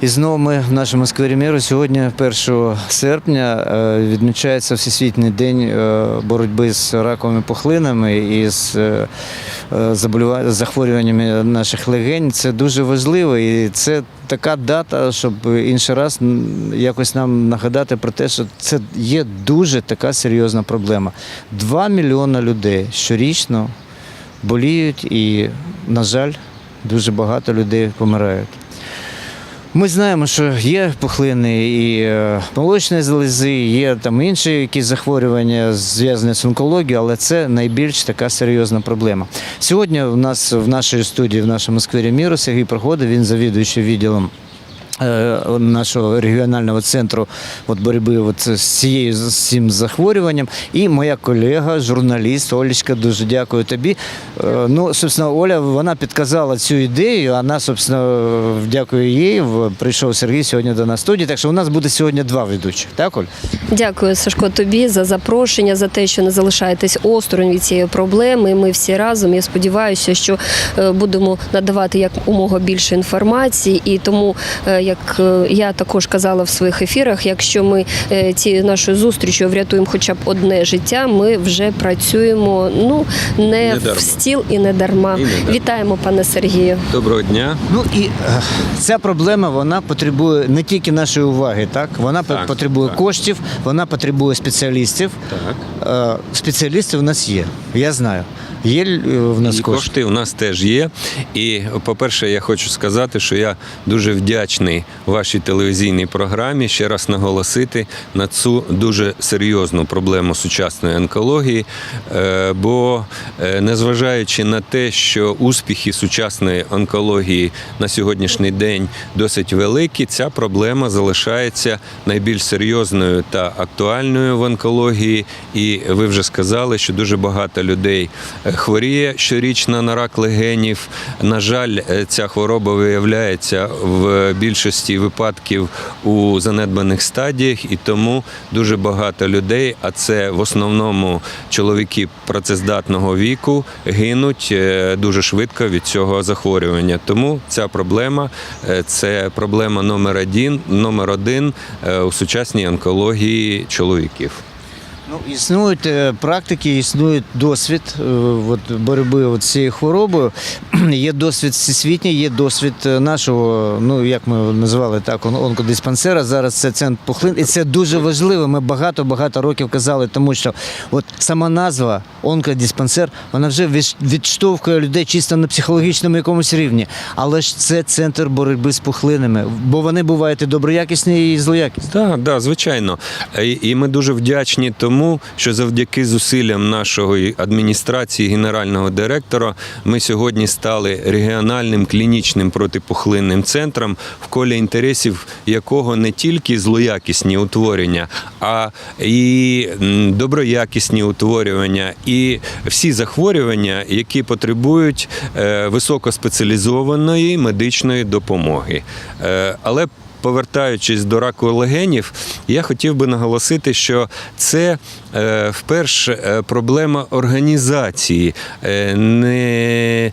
І знову ми в нашому сквері міру сьогодні, 1 серпня, е, відмічається Всесвітній день е, боротьби з раковими пухлинами і з е, заболюва- захворюваннями наших легень. Це дуже важливо і це така дата, щоб інший раз якось нам нагадати про те, що це є дуже така серйозна проблема. Два мільйони людей щорічно боліють і, на жаль, дуже багато людей помирають. Ми знаємо, що є пухлини і молочної молочні залози, є там інші якісь захворювання, зв'язані з онкологією, але це найбільш така серйозна проблема. Сьогодні в нас в нашій студії, в нашому сквері міру, Сергій проходить, він завідуючий відділом. Е, Нашого регіонального центру от боротьби от з цією з цим захворюванням. І моя колега, журналіст Олечка, дуже дякую тобі. Е, Ну, собственно, Оля вона підказала цю ідею, а нас, собственно, дякую їй. Прийшов Сергій сьогодні до нас студії. Так що у нас буде сьогодні два ведучих. Так, Оль? Дякую, Сашко, тобі за запрошення, за те, що не залишаєтесь осторонь від цієї проблеми. Ми всі разом. Я сподіваюся, що е, будемо надавати якомога більше інформації. І тому, е, як е, я також казала в своїх ефірах, якщо ми е, цією нашою зустрічю врятуємо хоча б одне життя, ми вже працюємо ну не, Не дарма. в стіл і не дарма. І не дарма. Вітаємо, пане Сергію. Доброго дня. Ну і е, ця проблема вона потребує не тільки нашої уваги, так вона Так, потребує так. коштів, вона потребує спеціалістів. Так. Е, Спеціалісти в нас є. Я знаю. Є е, в нас кошти. кошти у нас теж є. І, по-перше, я хочу сказати, що я дуже вдячний вашій телевізійній програмі ще раз наголосити на цю дуже серйозну проблему сучасної онкології. Е, Бо, е, незважаючи на те, що успіхи сучасної онкології на сьогоднішній день досить великі, ця проблема залишається найбільш серйозною та актуальною в онкології. І ви вже сказали, що дуже багато людей хворіє щорічно на рак легенів. На жаль, е, ця хвороба виявляється в більшості випадків у занедбаних стадіях, і тому дуже багато людей, а це в основному чоловіки працездатного віку, гинуть е, дуже швидко від цього захворювання. Тому ця проблема е, це проблема номер один, номер один у сучасній онкології чоловіків. Ну, існують е, практики, існує досвід е, от, боротьби от з цією хворобою. Є досвід всесвітній, є досвід е, нашого, ну як ми називали так, он- онкодиспансера. Зараз це центр пухлин. І це дуже важливо. Ми багато-багато років казали, тому що от сама назва онкодиспансер, вона вже відш- відштовхує людей чисто на психологічному якомусь рівні. Але ж це центр боротьби з пухлинами, бо вони бувають і доброякісні, і злоякісні. Так, да, звичайно. І і ми дуже вдячні тому, що завдяки зусиллям нашої адміністрації, генерального директора, ми сьогодні стали регіональним клінічним протипухлинним центром, в колі інтересів якого не тільки злоякісні утворення, а і доброякісні утворювання, і всі захворювання, які потребують е, високоспеціалізованої медичної допомоги. Е, Але Повертаючись до раку легенів, я хотів би наголосити, що це е, вперше е, проблема організації. Е, не,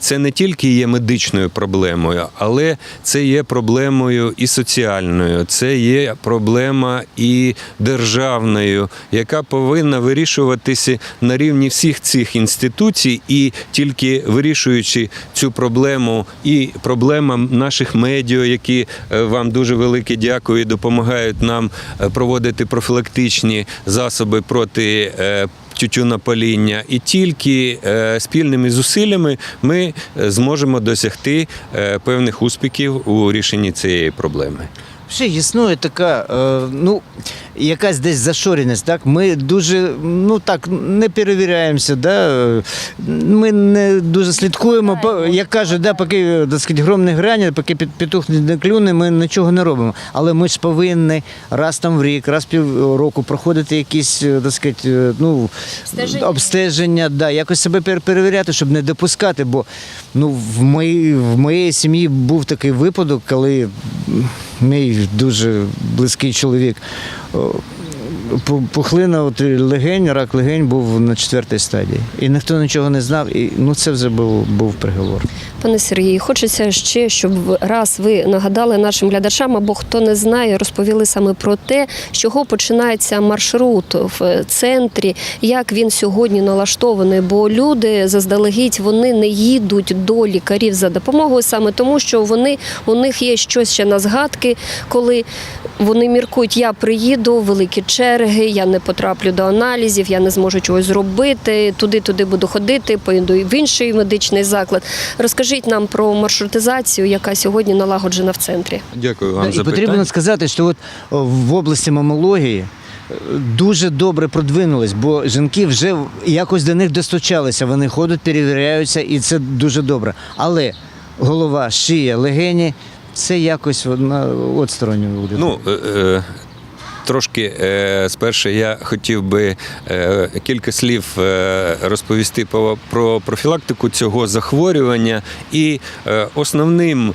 це не тільки є медичною проблемою, але це є проблемою і соціальною, це є проблема і державною, яка повинна вирішуватися на рівні всіх цих інституцій, і тільки вирішуючи цю проблему і проблемам наших медіа, які вам дуже велике дякую, допомагають нам е, проводити профілактичні засоби проти. е, Тютюнопаління, і тільки е, спільними зусиллями ми зможемо досягти певних успіхів у рішенні цієї проблеми. Ще існує така, ну, якась десь зашореність, так? Ми дуже, ну так, не перевіряємося, да? ми не дуже слідкуємо, як кажуть, да, поки так гром не грані, поки петух не клюне, ми нічого не робимо. Але ми ж повинні раз там в рік, раз півроку проходити якісь, е, так сказати, е, ну, Обстеження. обстеження, да, якось себе перевіряти, щоб не допускати. Бо ну, в, моїй, в моєї сім'ї був такий випадок, коли мій дуже близький чоловік пухлина, легень, рак легень був на четвертій стадії. І ніхто нічого не знав, і ну це вже був, був приговор. Пане Сергію, хочеться ще, щоб раз ви нагадали нашим глядачам, або хто не знає, розповіли саме про те, з чого починається маршрут в центрі, як він сьогодні налаштований. Бо люди заздалегідь вони не їдуть до лікарів за допомогою саме тому, що вони у них є щось ще на згадки, коли вони міркують, я приїду, великі черги, я не потраплю до аналізів, я не зможу чогось зробити. Туди, туди буду ходити, поїду в інший медичний заклад. Розкажіть нам про маршрутизацію, яка сьогодні налагоджена в центрі. Дякую вам І за потрібно питання. сказати, що от в області мамології е, дуже добре продвинулись, бо жінки вже якось до них достучалися. Вони ходять, перевіряються, і це дуже добре. Але голова, шия, легені це якось на отсторонньо буде. Ну, е, е, трошки е, спершу я хотів би е, кілька слів е, розповісти по- про профілактику цього захворювання. І основним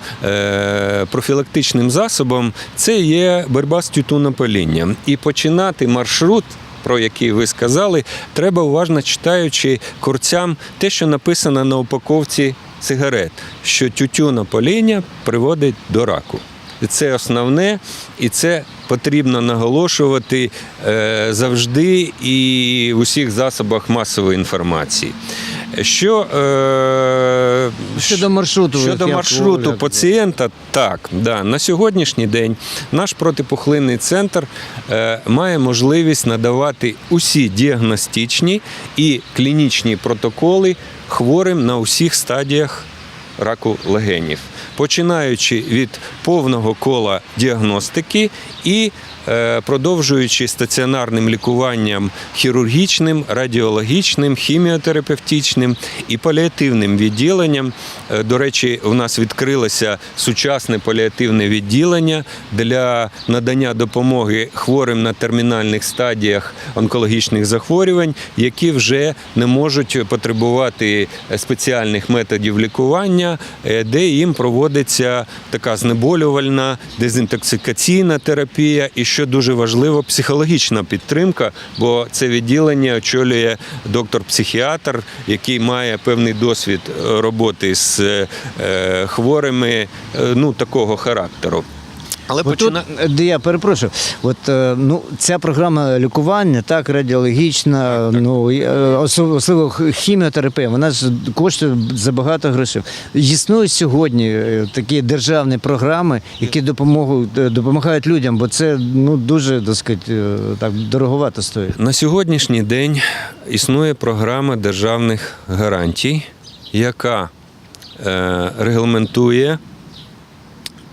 профілактичним засобом це є боротьба з тютюнопалінням. І починати маршрут. Про який ви сказали, треба уважно читаючи курцям те, що написано на упаковці сигарет, що тютюнопаління приводить до раку. Це основне, і це потрібно наголошувати е, завжди і в усіх засобах масової інформації. Що, е, Щодо маршруту, щодо маршруту пацієнта, так, да, на сьогоднішній день наш протипухлинний центр е, має можливість надавати усі діагностичні і клінічні протоколи хворим на усіх стадіях раку легенів, починаючи від повного кола діагностики і е, продовжуючи стаціонарним лікуванням хірургічним, радіологічним, хіміотерапевтичним і паліативним відділенням. Е, До речі, у нас відкрилося сучасне паліативне відділення для надання допомоги хворим на термінальних стадіях онкологічних захворювань, які вже не можуть потребувати спеціальних методів лікування, е, де їм проводиться така знеболювальна дезінтоксикаційна терапія, і що дуже важливо, психологічна підтримка, бо це відділення очолює доктор-психіатр, який має певний досвід роботи з е, хворими е, ну, такого характеру. Але От почина... тут, де я перепрошую, от е, ну ця програма лікування, так радіологічна, ну і, е, особливо хіміотерапія, вона ж коштує забагато грошей. Існують сьогодні е, такі державні програми, які допомогу допомагають людям, бо це ну дуже так сказати, так дороговато стоїть. На сьогоднішній день існує програма державних гарантій, яка е, регламентує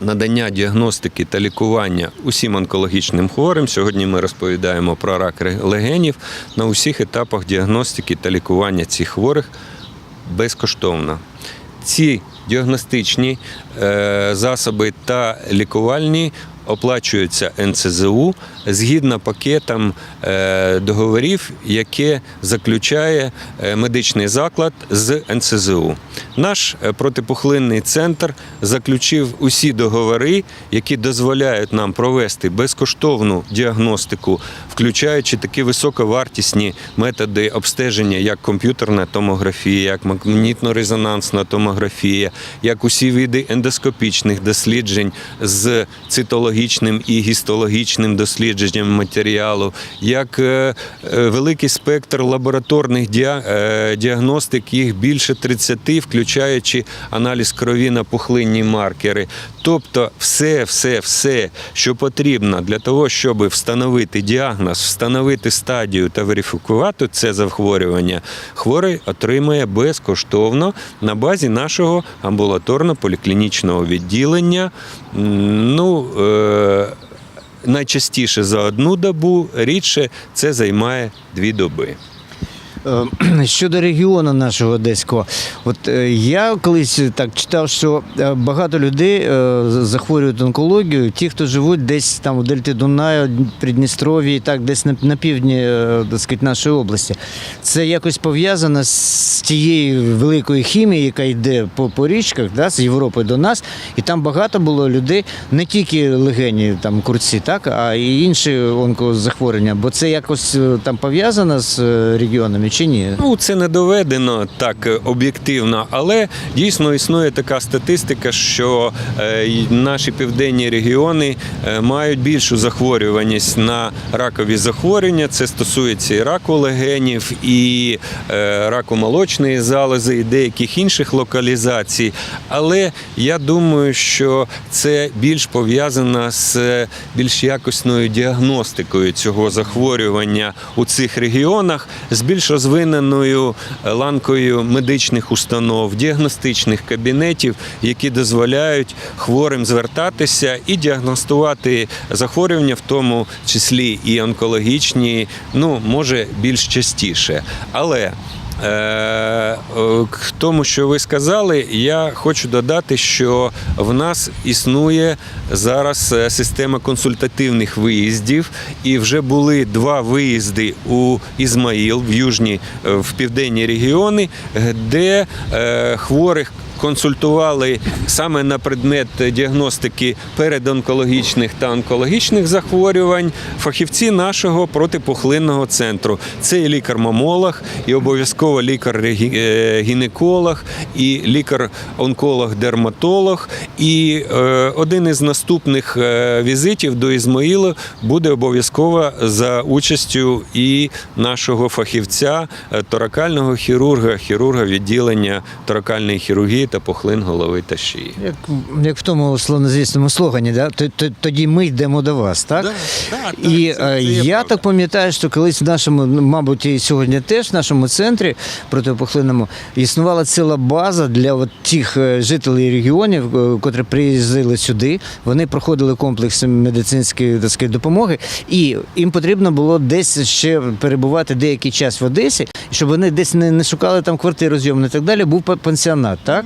надання діагностики та лікування усім онкологічним хворим. Сьогодні ми розповідаємо про рак легенів на усіх етапах діагностики та лікування цих хворих безкоштовно. Ці діагностичні е, засоби та лікувальні оплачуються НЦЗУ згідно пакетам е, договорів, яке заключає е, медичний заклад з НЦЗУ. Наш е, протипухлинний центр заключив усі договори, які дозволяють нам провести безкоштовну діагностику, включаючи такі високовартісні методи обстеження, як комп'ютерна томографія, як магнітно-резонансна томографія, як усі види ендоскопічних досліджень з цитологічним і гістологічним дослідженням матеріалу, як е, е, великий спектр лабораторних е, діагностик, їх більше 30, включаючи аналіз крові на пухлинні маркери. Тобто, все, все, все, що потрібно для того, щоб встановити діагноз, встановити стадію та верифікувати це захворювання, хворий отримає безкоштовно на базі нашого амбулаторно-поліклінічного відділення. Ну, найчастіше за одну добу, рідше це займає дві доби. Е, Щодо регіону нашого одеського, от е, я колись так читав, що е, багато людей е, захворюють онкологією, ті, хто живуть десь там у Дельті Дунаю, Придністров'ї, і так десь на, півдні е, так сказати, нашої області. Це якось пов'язано з тією великою хімією, яка йде по, по річках, да, з Європи до нас, і там багато було людей, не тільки легені, там курці, так, а і інші онкозахворювання. Бо це якось е, там пов'язано з е, регіонами чи ні? Ну, це не доведено так е, об'єктивно, але дійсно існує така статистика, що е, наші південні регіони е, мають більшу захворюваність на ракові захворювання. Це стосується і раку легенів, і раку молочної залози, і деяких інших локалізацій. Але я думаю, що це більш пов'язано з більш якісною діагностикою цього захворювання у цих регіонах, з більш розвиненою е, ланкою медичних установ, діагностичних кабінетів, які дозволяють хворим звертатися і діагностувати захворювання, в тому числі і онкологічні, ну може більш частіше. Але К тому, що ви сказали, я хочу додати, що в нас існує зараз е, система консультативних виїздів, і вже були два виїзди у Ізмаїл в южні, е, в південні регіони, де е, хворих консультували саме на предмет діагностики передонкологічних та онкологічних захворювань фахівці нашого протипухлинного центру. Це і лікар-мамолог, і обов'язково лікар-гінеколог, і лікар-онколог-дерматолог. І е, один із наступних е, візитів до Ізмаїла буде обов'язково за участю і нашого фахівця, е, торакального хірурга, хірурга відділення торакальної хірургії та пухлин голови та шиї. Як, як в тому славнозвісному слогані, да? «Т- т- тоді ми йдемо до вас, так? І е, я так пам'ятаю, що колись в нашому, мабуть, і сьогодні теж в нашому центрі протипухлинному існувала ціла база для от тих е, жителів регіонів, е, котрі приїздили сюди. Вони проходили комплекс медицинської так сказати, допомоги, і їм потрібно було десь ще перебувати деякий час в Одесі, щоб вони десь не, не шукали там квартиру зйомну і так далі. Був пансіонат, так?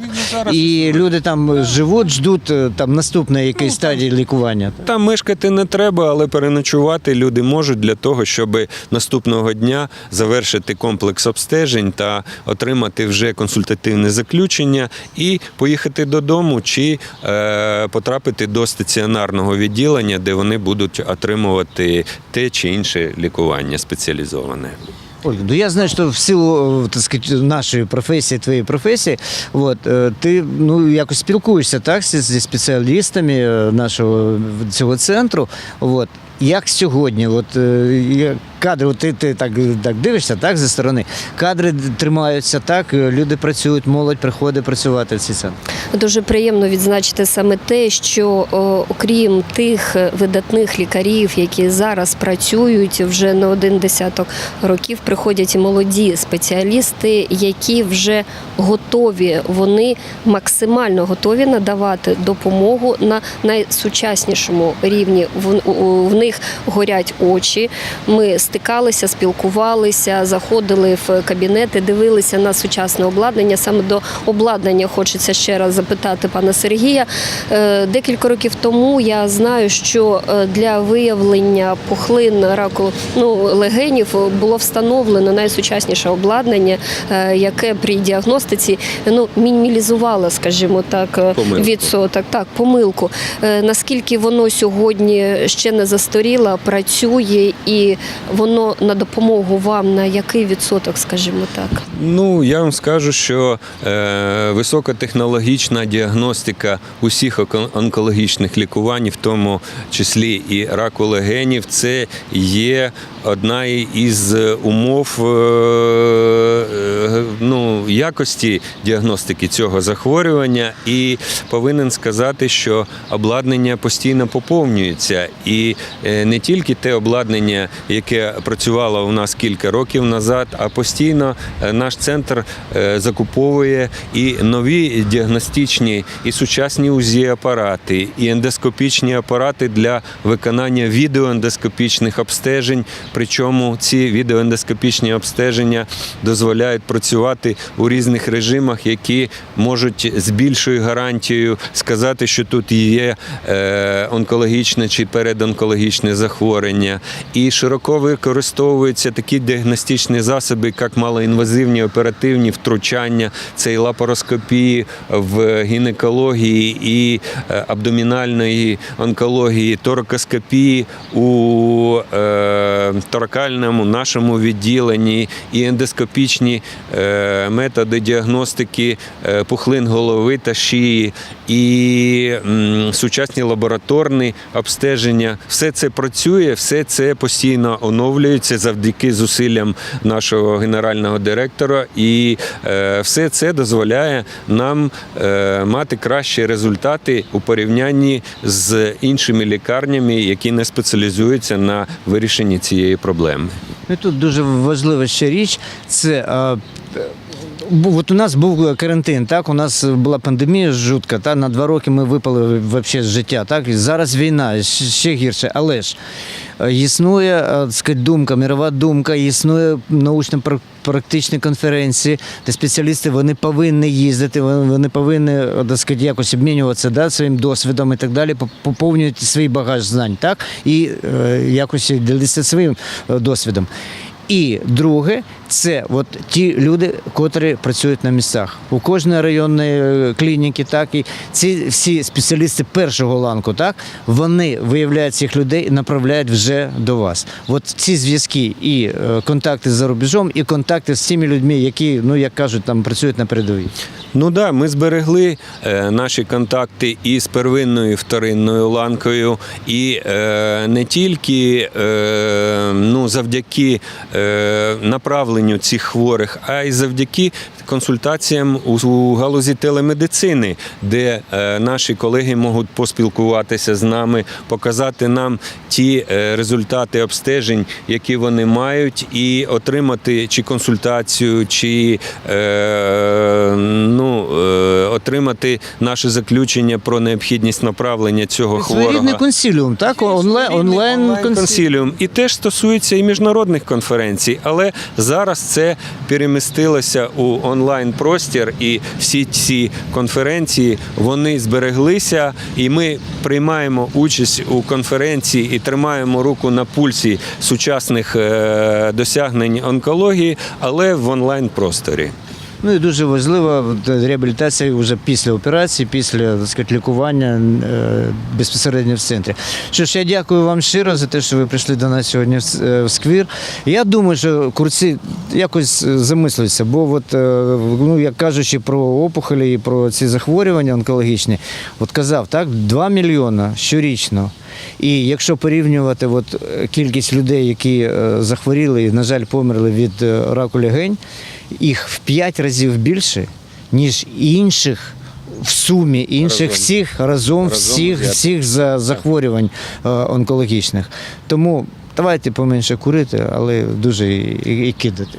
І люди там живуть, ждуть е, там наступної якоїсь стадії лікування. Там мешкати не треба, але переночувати люди можуть для того, щоб наступного дня завершити комплекс обстежень та отримати вже консультативне заключення і поїхати додому чи е, потрапити до стаціонарного відділення, де вони будуть отримувати те чи інше лікування спеціалізоване. Ольга, ну я знаю, що в силу е, так сказать, нашої професії, твоєї професії, от, е, ти ну, якось спілкуєшся так, зі, спеціалістами е, нашого цього центру. От. Як сьогодні, от, е, є кадри, ти, ти так, так дивишся так, зі сторони, кадри тримаються так, люди працюють, молодь приходить працювати в ці центри. Дуже приємно відзначити саме те, що о, окрім тих видатних лікарів, які зараз працюють вже не один десяток років, приходять молоді спеціалісти, які вже готові, вони максимально готові надавати допомогу на найсучаснішому рівні. В, у- в них горять очі. Ми стикалися, спілкувалися, заходили в кабінети, дивилися на сучасне обладнання. Саме до обладнання хочеться ще раз запитати пана Сергія. Е, Декілька років тому я знаю, що е, для виявлення пухлин раку ну, легенів було встановлено найсучасніше обладнання, е, яке при діагностиці ну, мінімалізувало, скажімо так, Помилку. відсоток, так, помилку. Наскільки воно сьогодні ще не застаріло, працює і воно на допомогу вам на який відсоток, скажімо так? Ну, я вам скажу, що е, високотехнологічна діагностика усіх онкологічних лікувань, в тому числі і раку легенів, це є одна із умов е, е, ну, якості діагностики цього захворювання. І повинен сказати, що обладнання постійно поповнюється. І е, не тільки те обладнання, яке працювала у нас кілька років назад, а постійно е, наш центр е, закуповує і нові діагностичні, і сучасні УЗІ-апарати, і ендоскопічні апарати для виконання відеоендоскопічних обстежень. Причому ці відеоендоскопічні обстеження дозволяють працювати у різних режимах, які можуть з більшою гарантією сказати, що тут є е, онкологічне чи передонкологічне захворювання. І широко використовуються такі діагностичні засоби, як малоінвазивні оперативні втручання, це і лапароскопії в гінекології і е, абдомінальної онкології, торакоскопії у е, торакальному нашому відділенні і ендоскопічні е, методи діагностики е, пухлин голови та шиї, і м, сучасні лабораторні обстеження. Все це працює, все це постійно оновлюється завдяки зусиллям нашого генерального директора, і е, все це дозволяє нам е, мати кращі результати у порівнянні з іншими лікарнями, які не спеціалізуються на вирішенні цієї проблеми. Ну, тут дуже важлива ще річ. Це бу- от у нас був карантин, так у нас була пандемія жутка. Та на два роки ми випали вообще з життя. Так зараз війна ще гірше. Але ж існує е, так думка, мірова думка, існує научно практичні конференції, де спеціалісти вони повинні їздити, вони повинні так сказати, якось обмінюватися да, своїм досвідом і так далі, поп- поповнювати свій багаж знань, так і якось ділитися своїм досвідом. І друге, це от ті люди, котрі працюють на місцях. У кожної районної е, клініки, так і ці всі спеціалісти першого ланку, так вони виявляють цих людей і направляють вже до вас. От ці зв'язки і е, контакти за рубежом, і контакти з тими людьми, які, ну як кажуть, там працюють на передовій. Ну да, ми зберегли е, наші контакти і з первинною, і вторинною ланкою, і е, не тільки е, ну, завдяки е, направленню цих хворих, а й завдяки консультаціям у, у галузі телемедицини, де е, наші колеги можуть поспілкуватися з нами, показати нам ті е, результати обстежень, які вони мають, і отримати чи консультацію, чи е, ну, е, отримати наше заключення про необхідність направлення цього Своєрідний хворого. консиліум, так? Онлайн онлайн консиліум. І теж стосується і міжнародних конференцій, але зараз це перемістилося у онлайн простір, і всі ці конференції вони збереглися, і ми приймаємо участь у конференції і тримаємо руку на пульсі сучасних е, досягнень онкології, але в онлайн просторі. Ну і дуже важлива реабілітація вже після операції, після так сказати, лікування е, безпосередньо в центрі. Що ж, я дякую вам щиро за те, що ви прийшли до нас сьогодні в е, сквір. Я думаю, що курці якось е, замислюються, бо от, ну, як кажучи про опухолі і про ці захворювання онкологічні, от казав, так, 2 мільйона щорічно. І якщо порівнювати от, кількість людей, які захворіли і, на жаль, померли від раку легень, їх в 5 разів більше, ніж інших в сумі інших Разом. всіх разом, всіх, взятих. всіх за захворювань е, онкологічних. Тому давайте поменше курити, але дуже і, і, і кидати.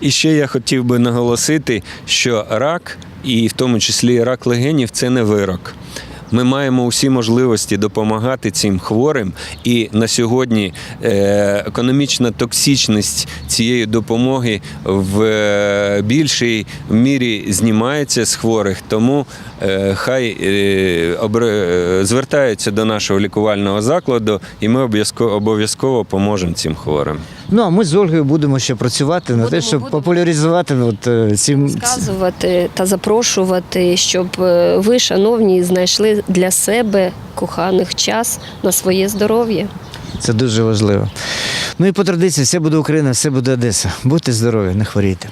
І ще я хотів би наголосити, що рак, і в тому числі рак легенів, це не вирок. Ми маємо усі можливості допомагати цим хворим, і на сьогодні е, економічна токсичність цієї допомоги в е, більшій мірі знімається з хворих. Тому е, хай звертаються до нашого лікувального закладу, і ми обов'язково поможемо цим хворим. Ну а ми з Ольгою будемо ще працювати на те, Будемо, щоб будемо. популяризувати от, е, ці Сказувати та запрошувати, щоб е, ви, шановні, знайшли для себе коханих час на своє здоров'я. це дуже важливо. Ну і по традиції, все буде Україна, все буде Одеса. Будьте здорові, не хворійте.